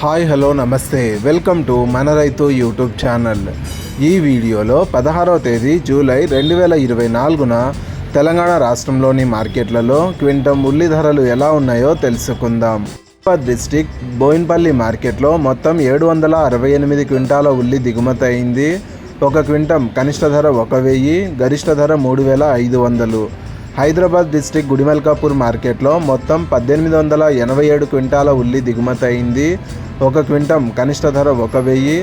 Hi hello నమస్తే. Welcome to మన రైతు యూట్యూబ్ ఛానల్. ఈ వీడియోలో పదహారవ తేదీ జూలై రెండు వేల ఇరవై నాలుగున తెలంగాణ రాష్ట్రంలోని మార్కెట్లలో క్వింటం ఉల్లి ధరలు ఎలా ఉన్నాయో తెలుసుకుందాం. హైదరాబాద్ డిస్టిక్ బోయిన్పల్లి మార్కెట్లో మొత్తం ఏడు వందల అరవై ఎనిమిది క్వింటాల ఉల్లి దిగుమతి అయింది. ఒక క్వింటం కనిష్ట ధర ఒక వెయ్యి గరిష్ట ధర మూడు వేల ఐదు వందలు. హైదరాబాద్ డిస్టిక్ గుడిమల్కాపూర్ మార్కెట్లో మొత్తం పద్దెనిమిది వందల ఎనభై ఏడు క్వింటాల ఉల్లి దిగుమతి అయింది. ఒక క్వింటం కనిష్ట ధర ఒక వెయ్యి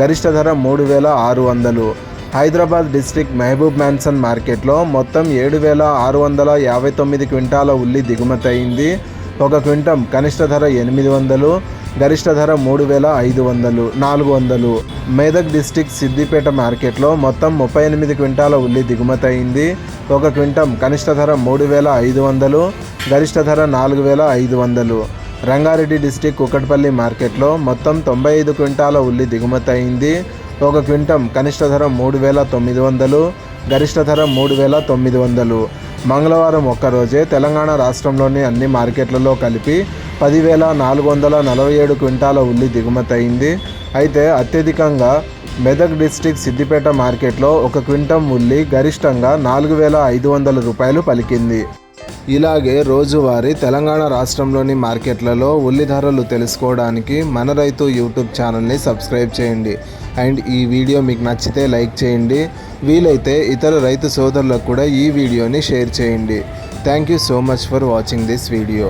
గరిష్ట ధర మూడు వేల ఆరు వందలు. హైదరాబాద్ డిస్టిక్ మహబూబ్ మ్యాన్సన్ మార్కెట్లో మొత్తం ఏడు వేల ఆరు వందల యాభై తొమ్మిది క్వింటాల ఉల్లి దిగుమతి అయింది. ఒక క్వింటం కనిష్ట ధర ఎనిమిది వందలు గరిష్ట ధర మూడు వేల ఐదు వందలు నాలుగు వందలు. మేదక్ డిస్టిక్ సిద్దిపేట మార్కెట్లో మొత్తం ముప్పై ఎనిమిది క్వింటాల ఉల్లి దిగుమతి అయింది. ఒక క్వింటం కనిష్ట ధర మూడు వేల ఐదు వందలు గరిష్ట ధర నాలుగు వేల ఐదు వందలు. రంగారెడ్డి డిస్టిక్ కుకట్పల్లి మార్కెట్లో మొత్తం తొంభై ఐదు క్వింటాల ఉల్లి దిగుమతి అయింది. ఒక క్వింటం కనిష్ట ధర మూడు వేల తొమ్మిది వందలు గరిష్ట ధర మూడు వేల తొమ్మిది వందలు. మంగళవారం ఒక్కరోజే తెలంగాణ రాష్ట్రంలోని అన్ని మార్కెట్లలో కలిపి పదివేల నాలుగు వందల నలభై ఏడు క్వింటాల ఉల్లి దిగుమతి అయింది. అయితే అత్యధికంగా మెదక్ డిస్టిక్ సిద్దిపేట మార్కెట్లో ఒక క్వింటం ఉల్లి గరిష్టంగా నాలుగు వేల ఐదు వందల రూపాయలు పలికింది. ఇలాగే రోజువారీ తెలంగాణ రాష్ట్రంలోని మార్కెట్లలో ఉల్లి ధరలు తెలుసుకోవడానికి మన రైతు యూట్యూబ్ ఛానల్ని సబ్స్క్రైబ్ చేయండి. అండ్ ఈ వీడియో మీకు నచ్చితే లైక్ చేయండి. వీలైతే ఇతర రైతు సోదరులకు కూడా ఈ వీడియోని షేర్ చేయండి. Thank you so much for watching this video.